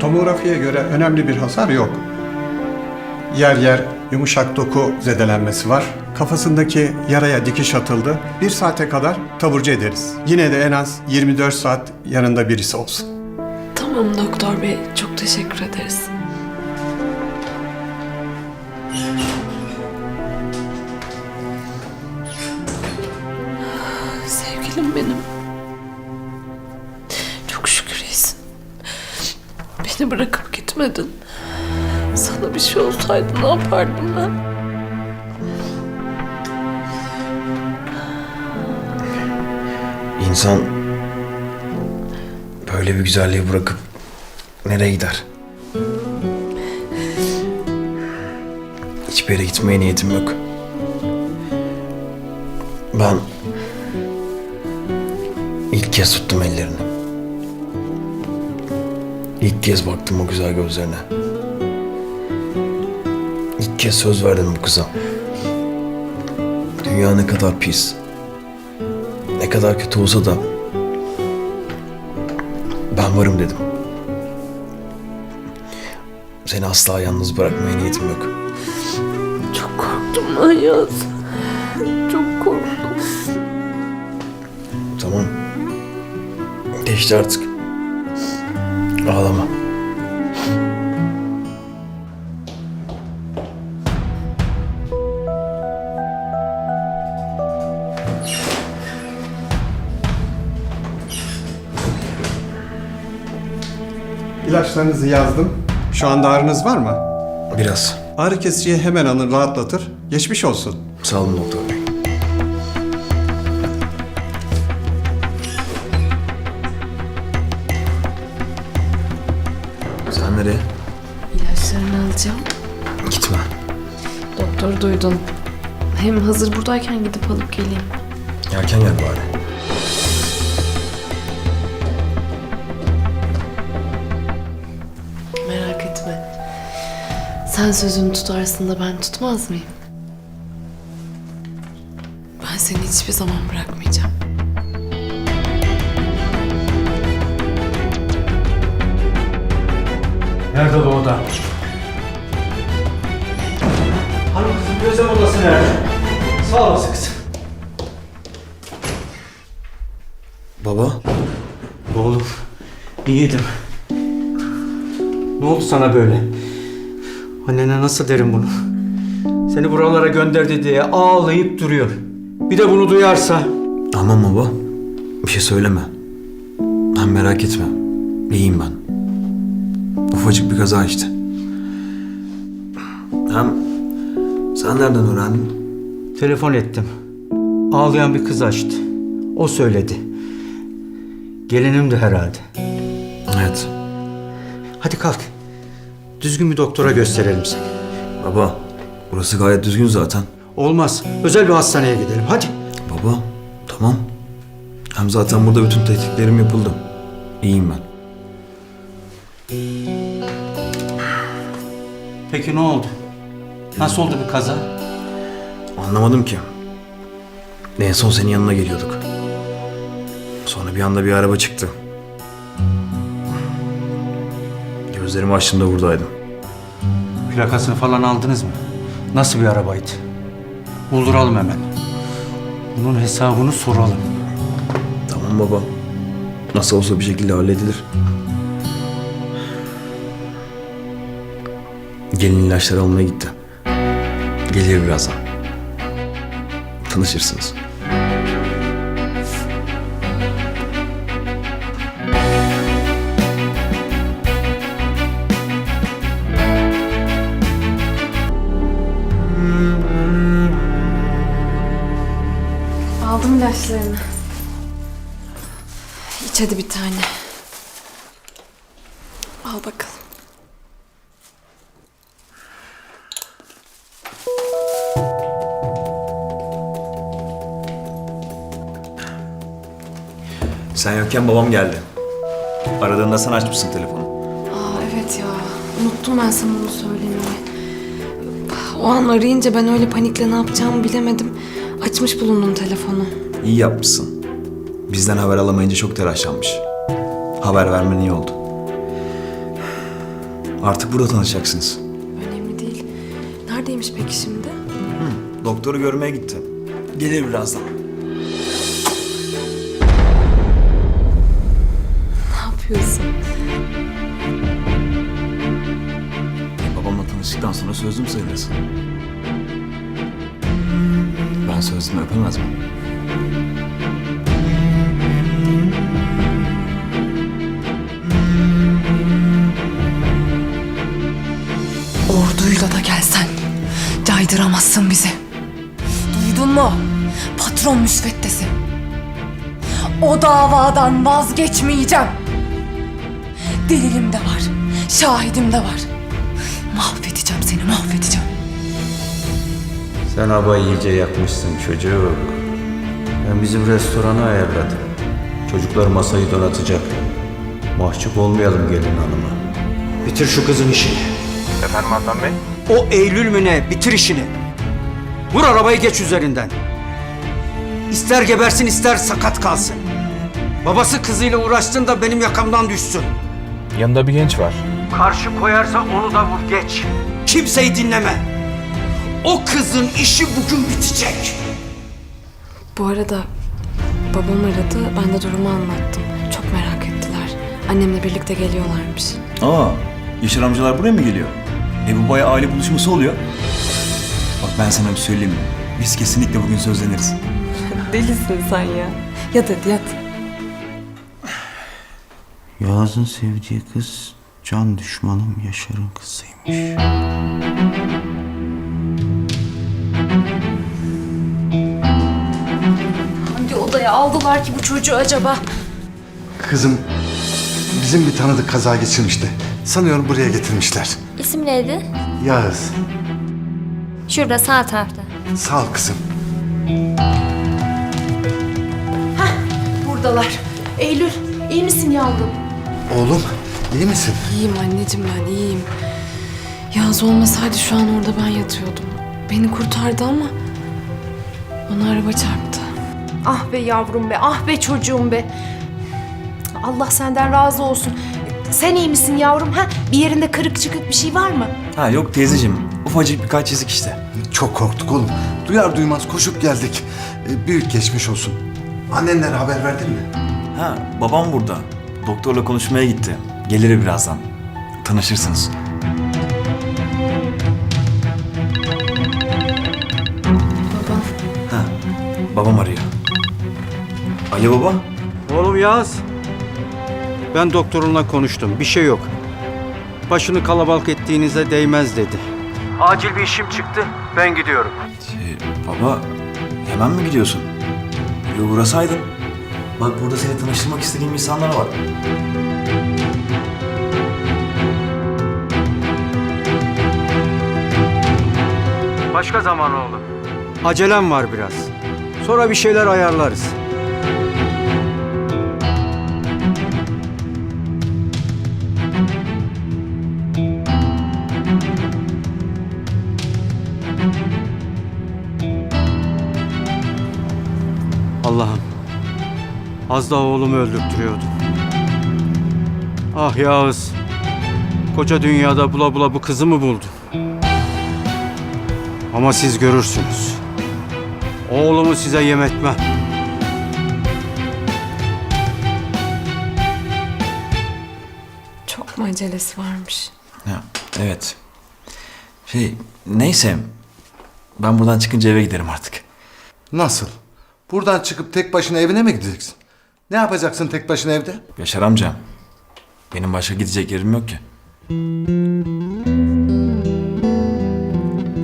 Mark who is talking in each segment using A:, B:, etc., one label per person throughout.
A: Tomografiye göre önemli bir hasar yok. Yer yer yumuşak doku zedelenmesi var. Kafasındaki yaraya dikiş atıldı. Bir saate kadar taburcu ederiz. Yine de en az 24 saat yanında birisi olsun.
B: Tamam doktor bey, çok teşekkür ederiz. Bırakıp gitmedin. Sana bir şey olsaydı ne yapardım ben?
C: İnsan böyle bir güzelliği bırakıp nereye gider? Hiçbir yere gitmeye niyetim yok. Ben ilk kez tuttum ellerini. İlk kez baktım o güzel gözlerine. İlk kez söz verdim bu kıza. Dünya ne kadar pis, ne kadar kötü olsa da ben varım dedim. Seni asla yalnız bırakmaya niyetim yok.
B: Çok korktum lan Yaz. Çok korktum.
C: Tamam. Geçti artık. Ağlama.
A: İlaçlarınızı yazdım. Şu anda ağrınız var mı?
C: Biraz.
A: Ağrı kesiciyi hemen alın rahatlatır. Geçmiş olsun.
C: Sağ olun doktor bey.
B: Alacağım.
C: Gitme.
B: Doktor duydun. Hem hazır buradayken gidip alıp geleyim.
C: Erken gel bari.
B: Merak etme. Sen sözünü tutarsın da ben tutmaz mıyım? Ben seni hiçbir zaman bırakmayacağım.
D: Nerede bu oda? Hanım kızım gözlem odası nerede? Sağ olasın kızım.
C: Baba.
D: Oğlum, iyiydim. Ne oldu sana böyle? Annene nasıl derim bunu? Seni buralara gönderdi diye ağlayıp duruyor. Bir de bunu duyarsa
C: Aman baba. Bir şey söyleme. Hem merak etme. İyiyim ben. Ufacık bir kaza işte. Hem sen nereden öğrendin?
D: telefon ettim. Ağlayan bir kız açtı. O söyledi. Gelinimdi herhalde.
C: Evet.
D: Hadi kalk. Düzgün bir doktora gösterelim seni.
C: Baba. Burası gayet düzgün zaten.
D: Olmaz. Özel bir hastaneye gidelim. Hadi.
C: Baba. Tamam. Hem zaten burada bütün tetkiklerim yapıldı. İyiyim ben.
D: Peki ne oldu? Nasıl oldu bir kaza?
C: Anlamadım ki. En son senin yanına geliyorduk. Sonra bir anda bir araba çıktı. Gözlerimi açtığımda buradaydım.
D: Plakasını falan aldınız mı? Nasıl bir arabaydı? Bulduralım hemen. Bunun hesabını soralım.
C: Tamam baba. Nasıl olsa bir şekilde halledilir. Gelin ilaçları almaya gitti. Geliyor birazdan. Tanışırsınız.
B: Aldım ilaçlarını. İç hadi bir tane. Al bakalım.
C: Sen yokken babam geldi. Aradığında sen açmışsın telefonu.
B: Aa evet ya. Unuttum ben sana bunu söylemeyi. O an arayınca ben öyle panikle ne yapacağımı bilemedim. Açmış bulundum telefonu.
C: İyi yapmışsın. Bizden haber alamayınca çok telaşlanmış. Haber vermen iyi oldu. Artık burada tanışacaksınız.
B: Önemli değil. Neredeymiş peki şimdi?
C: Doktoru görmeye gitti. Gelir birazdan.
B: Yapıyorsun?
C: Babamla tanıştıktan sonra sözlüm sayılırsın. Ben sözlümü öpemez miyim?
B: Orduyla da gelsen caydıramazsın bizi. Duydun mu? Patron müsveddesi. O davadan vazgeçmeyeceğim. Delilim de var, şahidim de var. Mahvedeceğim seni, mahvedeceğim.
D: Sen abayı iyice yakmışsın çocuk. Ben bizim restoranı ayarladım. Çocuklar masayı donatacak. Mahcup olmayalım gelin hanıma. Bitir şu kızın işini.
E: Efendim Adnan Bey?
D: O Eylül mü ne? Bitir işini. Vur arabayı geç üzerinden. İster gebersin ister sakat kalsın. Babası kızıyla uğraştığında benim yakamdan düşsün.
E: Yanında bir genç var.
D: Karşı koyarsa onu da vur geç. Kimseyi dinleme. O kızın işi bugün bitecek.
B: Bu arada babam aradı, ben de durumu anlattım. Çok merak ettiler. Annemle birlikte geliyorlarmış.
C: Aa, Yaşar amcalar buraya mı geliyor? E bu bayağı aile buluşması oluyor. Bak ben sana bir söyleyeyim mi? Biz kesinlikle bugün sözleniriz.
B: Delisin sen ya. Yat hadi yat.
F: Yağız'ın sevdiği kız can düşmanım Yaşar'ın kızıymış.
G: Hangi odaya aldılar ki bu çocuğu acaba?
H: Kızım bizim bir tanıdık kaza geçirmişti. Sanıyorum buraya getirmişler.
I: İsim neydi?
H: Yağız.
I: Şurada sağ tarafta.
H: Sağ ol kızım.
G: Buradalar. Eylül, iyi misin yavrum?
H: Oğlum iyi misin?
B: İyiyim anneciğim ben iyiyim. Yaz olmasaydı şu an orada ben yatıyordum. Beni kurtardı ama ona araba çarptı.
G: Ah be yavrum be, ah be çocuğum be. Allah senden razı olsun. Sen iyi misin yavrum? Ha? Bir yerinde kırık çıkık bir şey var mı?
C: Ha yok teyzeciğim. Ufacık birkaç çizik işte.
H: Çok korktuk oğlum. Duyar duymaz koşup geldik. Ee, büyük geçmiş olsun. Annenlere haber verdin mi?
C: Ha babam burada. Doktorla konuşmaya gitti. Gelir birazdan. Tanışırsınız.
B: Babam
C: Ha babam arıyor. Alo baba.
D: Oğlum Yağız. Ben doktorunla konuştum. Bir şey yok. Başını kalabalık ettiğinize değmez dedi. Acil bir işim çıktı. Ben gidiyorum.
C: Şey, baba hemen mi gidiyorsun? Bir uğrasaydın. Bak burada seni tanıştırmak istediğim insanlar var.
D: Başka zaman oğlum. Acelem var biraz. Sonra bir şeyler ayarlarız. Az daha oğlumu öldürtüyordu. Ah Yağız. Koca dünyada bula bula bu kızı mı buldun? Ama siz görürsünüz. Oğlumu size yem etmem.
B: çok mu acelesi varmış?
C: Ya, evet. Şey neyse. Ben buradan çıkınca eve giderim artık.
H: Nasıl? Buradan çıkıp tek başına evine mi gideceksin? Ne yapacaksın tek başına evde?
C: Yaşar amca. Benim başka gidecek yerim yok ki.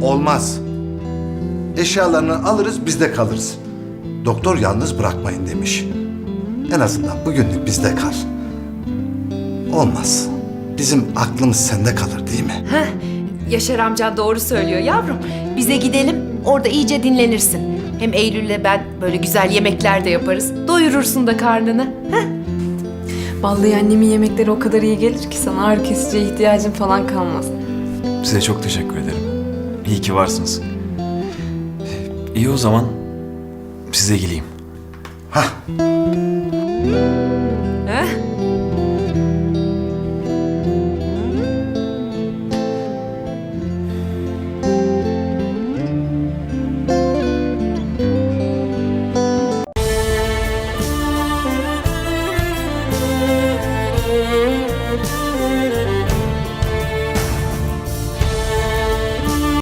H: Olmaz. Eşyalarını alırız bizde kalırız. Doktor yalnız bırakmayın demiş. En azından bugünlük bizde kal. Olmaz. Bizim aklımız sende kalır değil mi?
G: Heh, Yaşar amcan doğru söylüyor yavrum. Bize gidelim, orada iyice dinlenirsin. Hem Eylül'le ben böyle güzel yemekler de yaparız. Doyurursun da karnını. Heh.
B: Vallahi annemin yemekleri o kadar iyi gelir ki sana ağrı kesiciye ihtiyacın falan kalmaz.
C: Size çok teşekkür ederim. İyi ki varsınız. İyi o zaman size geleyim.
H: Hah